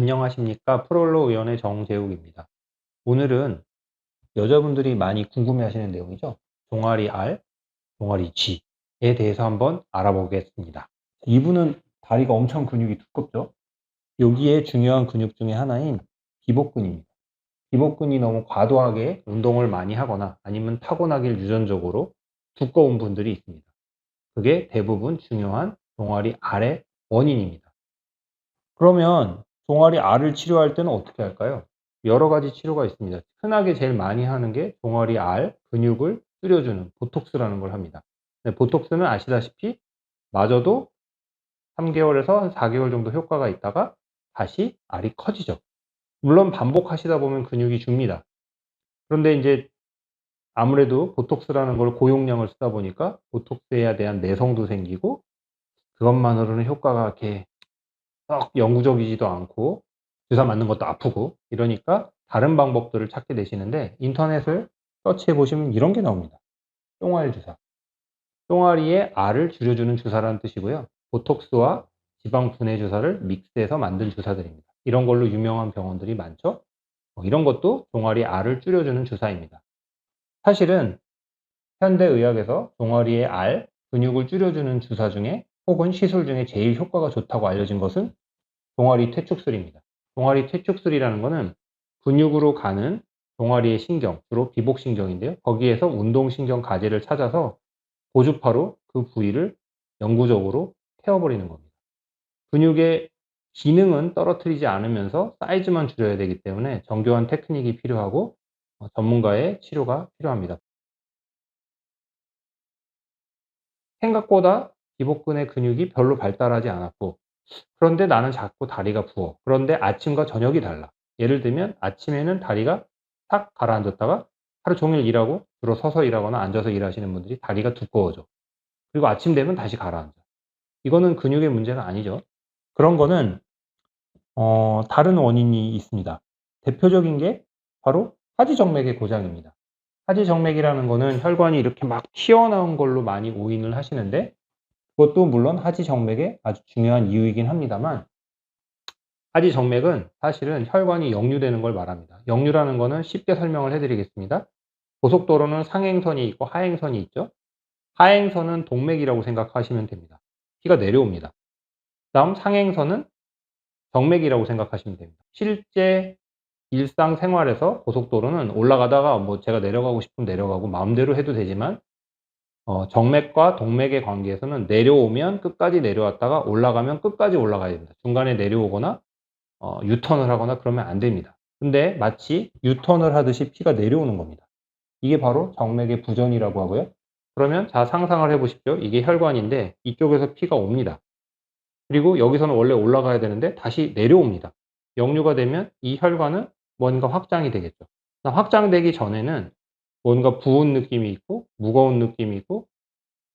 안녕하십니까. 프롤로 의원의 정재욱입니다. 오늘은 여자분들이 많이 궁금해 하시는 내용이죠. 종아리 R, 종아리 G에 대해서 한번 알아보겠습니다. 이분은 다리가 엄청 근육이 두껍죠. 여기에 중요한 근육 중에 하나인 기복근입니다. 기복근이 너무 과도하게 운동을 많이 하거나 아니면 타고나길 유전적으로 두꺼운 분들이 있습니다. 그게 대부분 중요한 종아리 R의 원인입니다. 그러면 종아리 R을 치료할 때는 어떻게 할까요? 여러 가지 치료가 있습니다. 흔하게 제일 많이 하는 게 종아리 R 근육을 줄여주는 보톡스라는 걸 합니다. 네, 보톡스는 아시다시피 마저도 3개월에서 한 4개월 정도 효과가 있다가 다시 R이 커지죠. 물론 반복하시다 보면 근육이 줍니다. 그런데 이제 아무래도 보톡스라는 걸 고용량을 쓰다 보니까 보톡스에 대한 내성도 생기고 그것만으로는 효과가 이렇게 썩 영구적이지도 않고 주사 맞는 것도 아프고 이러니까 다른 방법들을 찾게 되시는데 인터넷을 서치해 보시면 이런 게 나옵니다. 똥알 주사. 똥아리에 알을 줄여주는 주사라는 뜻이고요. 보톡스와 지방 분해 주사를 믹스해서 만든 주사들입니다. 이런 걸로 유명한 병원들이 많죠. 뭐 이런 것도 종아리 알을 줄여주는 주사입니다. 사실은 현대의학에서 종아리의 알, 근육을 줄여주는 주사 중에 혹은 시술 중에 제일 효과가 좋다고 알려진 것은 종아리 퇴축술입니다. 종아리 퇴축술이라는 것은 근육으로 가는 종아리의 신경, 주로 비복신경인데요. 거기에서 운동신경 가지를 찾아서 고주파로 그 부위를 영구적으로 태워버리는 겁니다. 근육의 기능은 떨어뜨리지 않으면서 사이즈만 줄여야 되기 때문에 정교한 테크닉이 필요하고 어, 전문가의 치료가 필요합니다. 생각보다 기복근의 근육이 별로 발달하지 않았고 그런데 나는 자꾸 다리가 부어. 그런데 아침과 저녁이 달라. 예를 들면 아침에는 다리가 탁 가라앉았다가 하루 종일 일하고 주로 서서 일하거나 앉아서 일하시는 분들이 다리가 두꺼워져. 그리고 아침 되면 다시 가라앉아. 이거는 근육의 문제가 아니죠. 그런 거는 어, 다른 원인이 있습니다. 대표적인 게 바로 하지정맥의 고장입니다. 하지정맥이라는 거는 혈관이 이렇게 막 튀어나온 걸로 많이 오인을 하시는데 그것도 물론 하지 정맥의 아주 중요한 이유이긴 합니다만 하지 정맥은 사실은 혈관이 역류되는 걸 말합니다. 역류라는 거는 쉽게 설명을 해드리겠습니다. 고속도로는 상행선이 있고 하행선이 있죠. 하행선은 동맥이라고 생각하시면 됩니다. 피가 내려옵니다. 다음 상행선은 정맥이라고 생각하시면 됩니다. 실제 일상생활에서 고속도로는 올라가다가 뭐 제가 내려가고 싶으면 내려가고 마음대로 해도 되지만 어, 정맥과 동맥의 관계에서는 내려오면 끝까지 내려왔다가 올라가면 끝까지 올라가야 됩니다. 중간에 내려오거나 어, 유턴을 하거나 그러면 안 됩니다. 근데 마치 유턴을 하듯이 피가 내려오는 겁니다. 이게 바로 정맥의 부전이라고 하고요. 그러면 자 상상을 해보십시오. 이게 혈관인데 이쪽에서 피가 옵니다. 그리고 여기서는 원래 올라가야 되는데 다시 내려옵니다. 역류가 되면 이 혈관은 뭔가 확장이 되겠죠. 확장되기 전에는 뭔가 부은 느낌이 있고 무거운 느낌이 있고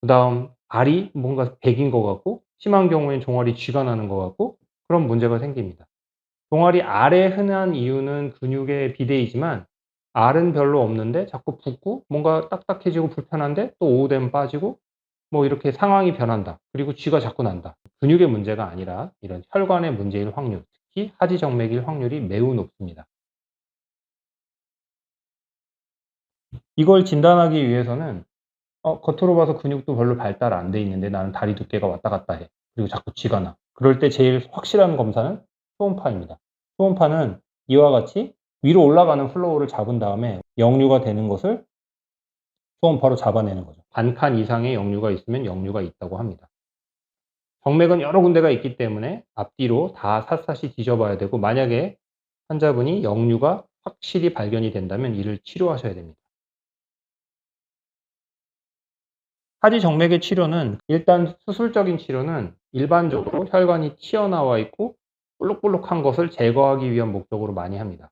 그 다음 알이 뭔가 백인 것 같고 심한 경우엔 종아리 쥐가 나는 것 같고 그런 문제가 생깁니다. 종아리 알에 흔한 이유는 근육의 비대이지만 알은 별로 없는데 자꾸 붓고 뭔가 딱딱해지고 불편한데 또 오후 되면 빠지고 뭐 이렇게 상황이 변한다. 그리고 쥐가 자꾸 난다. 근육의 문제가 아니라 이런 혈관의 문제일 확률, 특히 하지정맥일 확률이 매우 높습니다. 이걸 진단하기 위해서는 어, 겉으로 봐서 근육도 별로 발달 안 돼 있는데 나는 다리 두께가 왔다 갔다 해. 그리고 자꾸 쥐가 나. 그럴 때 제일 확실한 검사는 초음파입니다. 초음파는 이와 같이 위로 올라가는 플로우를 잡은 다음에 역류가 되는 것을 초음파로 잡아내는 거죠. 반칸 이상의 역류가 있으면 역류가 있다고 합니다. 정맥은 여러 군데가 있기 때문에 앞뒤로 다 샅샅이 뒤져봐야 되고 만약에 환자분이 역류가 확실히 발견이 된다면 이를 치료하셔야 됩니다. 하지 정맥의 치료는 일단 수술적인 치료는 일반적으로 혈관이 튀어나와 있고 볼록볼록한 것을 제거하기 위한 목적으로 많이 합니다.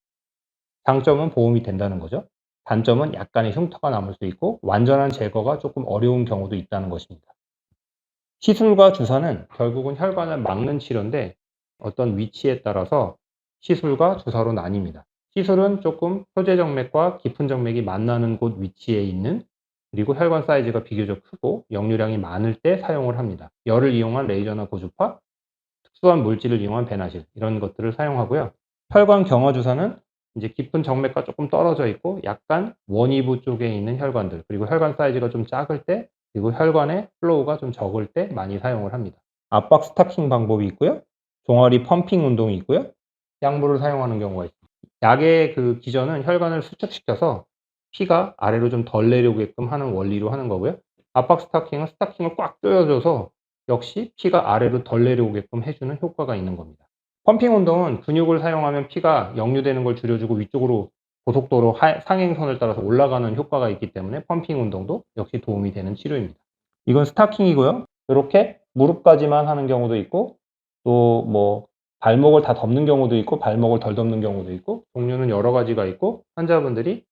장점은 보험이 된다는 거죠. 단점은 약간의 흉터가 남을 수 있고 완전한 제거가 조금 어려운 경우도 있다는 것입니다. 시술과 주사는 결국은 혈관을 막는 치료인데 어떤 위치에 따라서 시술과 주사로 나뉩니다. 시술은 조금 표제정맥과 깊은 정맥이 만나는 곳 위치에 있는 그리고 혈관 사이즈가 비교적 크고 역류량이 많을 때 사용을 합니다. 열을 이용한 레이저나 고주파, 특수한 물질을 이용한 배나실 이런 것들을 사용하고요. 혈관 경화 주사는 이제 깊은 정맥과 조금 떨어져 있고 약간 원위부 쪽에 있는 혈관들 그리고 혈관 사이즈가 좀 작을 때 그리고 혈관의 플로우가 좀 적을 때 많이 사용을 합니다. 압박 스타킹 방법이 있고요. 종아리 펌핑 운동이 있고요. 약물을 사용하는 경우가 있습니다. 약의 그 기전은 혈관을 수축시켜서 피가 아래로 좀 덜 내려오게끔 하는 원리로 하는 거고요. 압박 스타킹은 스타킹을 꽉 조여줘서 역시 피가 아래로 덜 내려오게끔 해주는 효과가 있는 겁니다. 펌핑 운동은 근육을 사용하면 피가 역류되는 걸 줄여주고 위쪽으로 고속도로 하- 상행선을 따라서 올라가는 효과가 있기 때문에 펌핑 운동도 역시 도움이 되는 치료입니다. 이건 스타킹이고요. 이렇게 무릎까지만 하는 경우도 있고 또 뭐 발목을 다 덮는 경우도 있고 발목을 덜 덮는 경우도 있고 종류는 여러 가지가 있고 환자분들이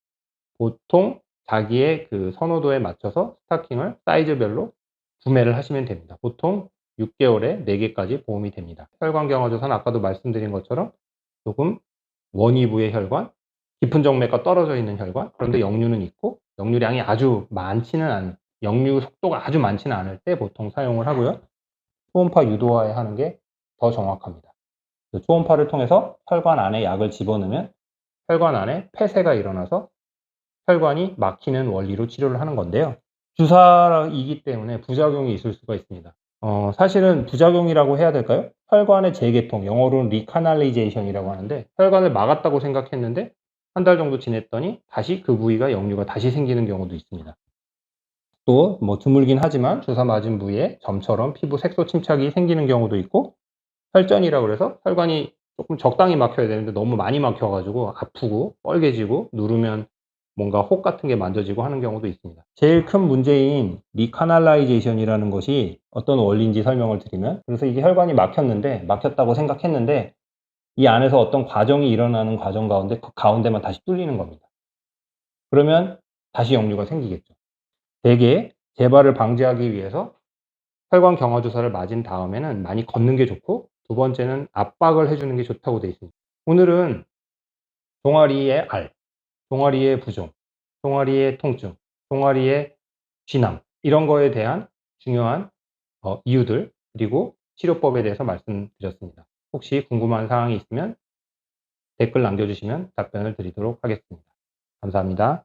보통 자기의 그 선호도에 맞춰서 스타킹을 사이즈별로 구매를 하시면 됩니다. 보통 6개월에 4개까지 보험이 됩니다. 혈관 경화조사는 아까도 말씀드린 것처럼 조금 원위부의 혈관, 깊은 정맥과 떨어져 있는 혈관, 그런데 역류는 있고 역류량이 아주 많지는 않은, 역류 속도가 아주 많지는 않을 때 보통 사용을 하고요. 초음파 유도화에 하는 게 더 정확합니다. 그 초음파를 통해서 혈관 안에 약을 집어넣으면 혈관 안에 폐쇄가 일어나서 혈관이 막히는 원리로 치료를 하는 건데요. 주사이기 때문에 부작용이 있을 수가 있습니다. 어, 사실은 부작용이라고 해야 될까요? 혈관의 재개통, 영어로는 리카날리제이션이라고 하는데 혈관을 막았다고 생각했는데 한 달 정도 지냈더니 다시 그 부위가 역류가 다시 생기는 경우도 있습니다. 또 뭐 드물긴 하지만 주사 맞은 부위에 점처럼 피부 색소 침착이 생기는 경우도 있고 혈전이라고 그래서 혈관이 조금 적당히 막혀야 되는데 너무 많이 막혀가지고 아프고 뻘개지고 누르면 뭔가 혹 같은 게 만져지고 하는 경우도 있습니다. 제일 큰 문제인 리카날라이제이션이라는 것이 어떤 원리인지 설명을 드리면 그래서 이게 혈관이 막혔는데 막혔다고 생각했는데 이 안에서 어떤 과정이 일어나는 과정 가운데 그 가운데만 다시 뚫리는 겁니다. 그러면 다시 역류가 생기겠죠. 대개 재발을 방지하기 위해서 혈관 경화 주사를 맞은 다음에는 많이 걷는 게 좋고 두 번째는 압박을 해주는 게 좋다고 되어 있습니다. 오늘은 종아리의 알, 종아리의 부종, 종아리의 통증, 종아리의 쥐남 이런 거에 대한 중요한 어, 이유들 그리고 치료법에 대해서 말씀드렸습니다. 혹시 궁금한 사항이 있으면 댓글 남겨주시면 답변을 드리도록 하겠습니다. 감사합니다.